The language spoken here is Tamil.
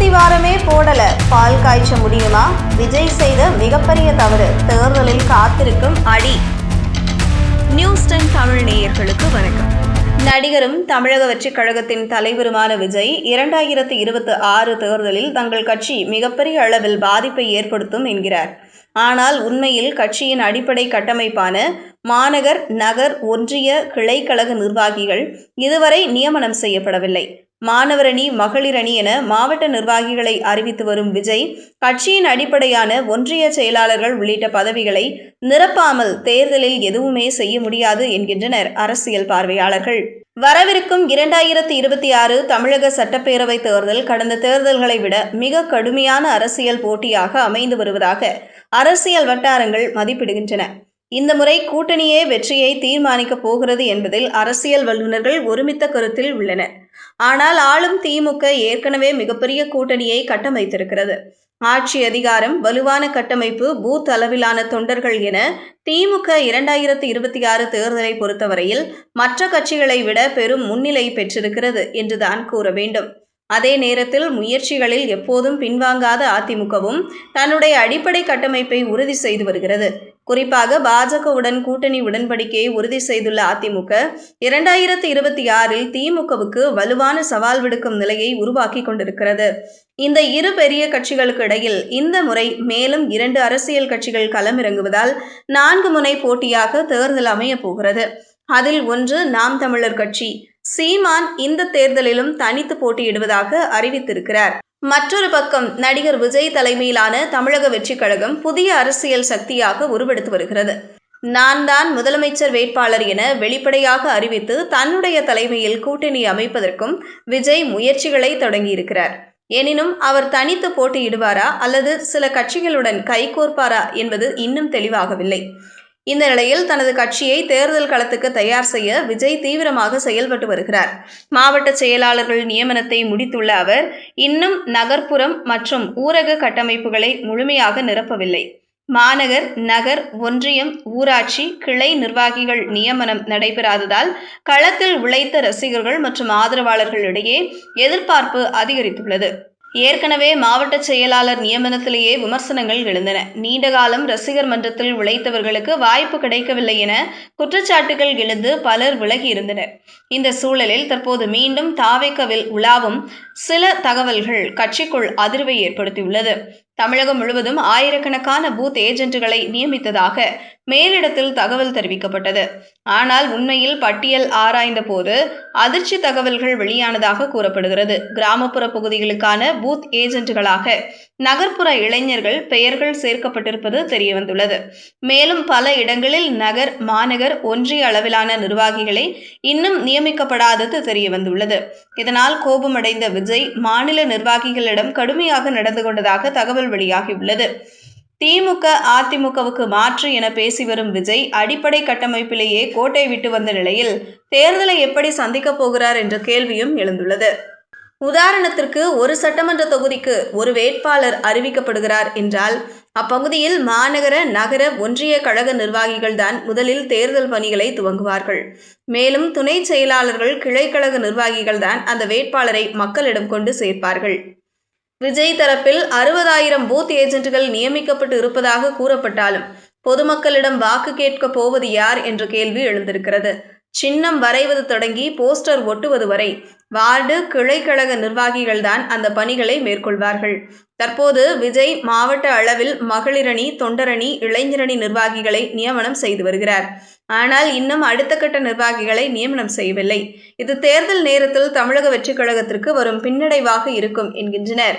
அஸ்திவாரமே போடல. பால் காய்ச்ச முடியுமா? விஜய் செய்த மிகப்பெரிய தவறு. தேர்தலில் காத்திருக்கும் அடி. நியூஸ் டென் தமிழ் நேயர்களுக்கு வணக்கம். நடிகரும் தமிழக வெற்றிக் கழகத்தின் தலைவருமான விஜய் இரண்டாயிரத்தி இருபத்தி ஆறு தேர்தலில் தங்கள் கட்சி மிகப்பெரிய அளவில் பாதிப்பை ஏற்படுத்தும் என்கிறார். ஆனால் உண்மையில் கட்சியின் அடிப்படை கட்டமைப்பான மாநகர் நகர் ஒன்றிய கிளைக்கழக நிர்வாகிகள் இதுவரை நியமனம் செய்யப்படவில்லை. மாணவரணி மகளிரணி என மாவட்ட நிர்வாகிகளை அறிவித்து வரும் விஜய் கட்சியின் அடிப்படையான ஒன்றிய செயலாளர்கள் உள்ளிட்ட பதவிகளை நிரப்பாமல் தேர்தலில் எதுவுமே செய்ய முடியாது என்கின்றனர் அரசியல் பார்வையாளர்கள். வரவிருக்கும் இரண்டாயிரத்தி இருபத்தி ஆறு தமிழக சட்டப்பேரவை தேர்தல் கடந்த தேர்தல்களை விட மிக கடுமையான அரசியல் போட்டியாக அமைந்து வருவதாக அரசியல் வட்டாரங்கள் மதிப்பிடுகின்றன. இந்த முறை கூட்டணியே வெற்றியை தீர்மானிக்கப் போகிறது என்பதில் அரசியல் வல்லுநர்கள் ஒருமித்த கருத்தில் உள்ளனர். ஆனால் ஆளும் திமுக ஏற்கனவே மிகப்பெரிய கூட்டணியை கட்டமைத்திருக்கிறது. ஆட்சி அதிகாரம் வலுவான கட்டமைப்பு பூத் அளவிலான தொண்டர்கள் என திமுக இரண்டாயிரத்தி இருபத்தி ஆறு தேர்தலை பொறுத்தவரையில் மற்ற கட்சிகளை விட பெரும் முன்னிலை பெற்றிருக்கிறது என்றுதான் கூற வேண்டும். அதே நேரத்தில் முயற்சிகளில் எப்போதும் பின்வாங்காத அதிமுகவும் தன்னுடைய அடிப்படை கட்டமைப்பை உறுதி செய்து வருகிறது. குறிப்பாக பாஜகவுடன் கூட்டணி உடன்படிக்கையை உறுதி செய்துள்ள அதிமுக இரண்டாயிரத்தி இருபத்தி ஆறில் திமுகவுக்கு வலுவான சவால் விடுக்கும் நிலையை உருவாக்கி கொண்டிருக்கிறது. இந்த இரு பெரிய கட்சிகளுக்கு இடையில் இந்த முறை மேலும் இரண்டு அரசியல் கட்சிகள் களமிறங்குவதால் நான்கு முனை போட்டியாக தேர்தல் அமையப் போகிறது. அதில் ஒன்று நாம் தமிழர் கட்சி சீமான் இந்த தேர்தலிலும் தனித்து போட்டியிடுவதாக அறிவித்திருக்கிறார். மற்றொரு பக்கம் நடிகர் விஜய் தலைமையிலான தமிழக வெற்றிக் கழகம் புதிய அரசியல் சக்தியாக உருவெடுத்து வருகிறது. நான் தான் முதலமைச்சர் வேட்பாளர் என வெளிப்படையாக அறிவித்து தன்னுடைய தலைமையில் கூட்டணி அமைப்பதற்கும் விஜய் முயற்சிகளை தொடங்கியிருக்கிறார். எனினும் அவர் தனித்து போட்டியிடுவாரா அல்லது சில கட்சிகளுடன் கைகோர்ப்பாரா என்பது இன்னும் தெளிவாகவில்லை. இந்த நிலையில் தனது கட்சியை தேர்தல் களத்துக்கு தயார் செய்ய விஜய் தீவிரமாக செயல்பட்டு வருகிறார். மாவட்ட செயலாளர்கள் நியமனத்தை முடித்துள்ள அவர் இன்னும் நகர்ப்புறம் மற்றும் ஊரக கட்டமைப்புகளை முழுமையாக நிரப்பவில்லை. மாநகர் நகர் ஒன்றியம் ஊராட்சி கிளை நிர்வாகிகள் நியமனம் நடைபெறாததால் களத்தில் உழைத்த ரசிகர்கள் மற்றும் ஆதரவாளர்களிடையே எதிர்பார்ப்பு அதிகரித்துள்ளது. ஏற்கனவே மாவட்ட செயலாளர் நியமனத்திலேயே விமர்சனங்கள் எழுந்தன. நீண்டகாலம் ரசிகர் மன்றத்தில் உழைத்தவர்களுக்கு வாய்ப்பு கிடைக்கவில்லை என குற்றச்சாட்டுகள் எழுந்து பலர் விலகி இருந்தனர். இந்த சூழலில் தற்போது மீண்டும் தாவேக்கவில் உலாவும் சில தகவல்கள் கட்சிக்குள் அதிர்வை ஏற்படுத்தியுள்ளது. தமிழகம் முழுவதும் ஆயிரக்கணக்கான பூத் ஏஜென்ட்டுகளை நியமித்ததாக மேலிடத்தில் தகவல் தெரிவிக்கப்பட்டது. ஆனால் உண்மையில் பட்டியல் ஆராய்ந்த போது அதிர்ச்சி தகவல்கள் வெளியானதாக கூறப்படுகிறது. கிராமப்புற பகுதிகளுக்கான பூத் ஏஜென்ட்டுகளாக நகர்ப்புற இளைஞர்கள் பெயர்கள் சேர்க்கப்பட்டிருப்பது தெரியவந்துள்ளது. மேலும் பல இடங்களில் நகர் மாநகர் ஒன்றிய அளவிலான நிர்வாகிகளை இன்னும் நியமிக்கப்படாதது தெரியவந்துள்ளது. இதனால் கோபமடைந்த விஜய் மாநில நிர்வாகிகளிடம் கடுமையாக நடந்து கொண்டதாக தகவல் வெளியாகியுள்ளது. திமுக அதிமுகவுக்கு மாற்று என பேசி வரும் விஜய் அடிப்படை கட்டமைப்பிலேயே கோட்டை விட்டு வந்த நிலையில் தேர்தலை எப்படி சந்திக்கப் போகிறார் என்ற கேள்வியும் எழுந்துள்ளது. உதாரணத்திற்கு ஒரு சட்டமன்ற தொகுதிக்கு ஒரு வேட்பாளர் அறிவிக்கப்படுகிறார் என்றால் அப்பகுதியில் மாநகர நகர ஒன்றிய கழக நிர்வாகிகள் தான் முதலில் தேர்தல் பணிகளை துவங்குவார்கள். மேலும் துணை செயலாளர்கள் கிளைக்கழக நிர்வாகிகள் தான் அந்த வேட்பாளரை மக்களிடம் கொண்டு சேர்ப்பார்கள். விஜய் தரப்பில் அறுபதாயிரம் பூத் ஏஜென்ட்டுகள் நியமிக்கப்பட்டு இருப்பதாக கூறப்பட்டாலும் பொதுமக்களிடம் வாக்கு கேட்க போவது யார் என்ற கேள்வி எழுந்திருக்கிறது. சின்னம் வரைவது தொடங்கி போஸ்டர் ஒட்டுவது வரை வார்டு கிளைக்கழக நிர்வாகிகள் தான் அந்த பணிகளை மேற்கொள்வார்கள். தற்போது விஜய் மாவட்ட அளவில் மகளிரணி தொண்டரணி இளைஞரணி நிர்வாகிகளை நியமனம் செய்து வருகிறார். ஆனால் இன்னும் அடுத்த கட்ட நிர்வாகிகளை நியமனம் செய்யவில்லை. இது தேர்தல் நேரத்தில் தமிழக வெற்றிக் கழகத்திற்கு வரும் பின்னடைவாக இருக்கும் என்கின்றனர்.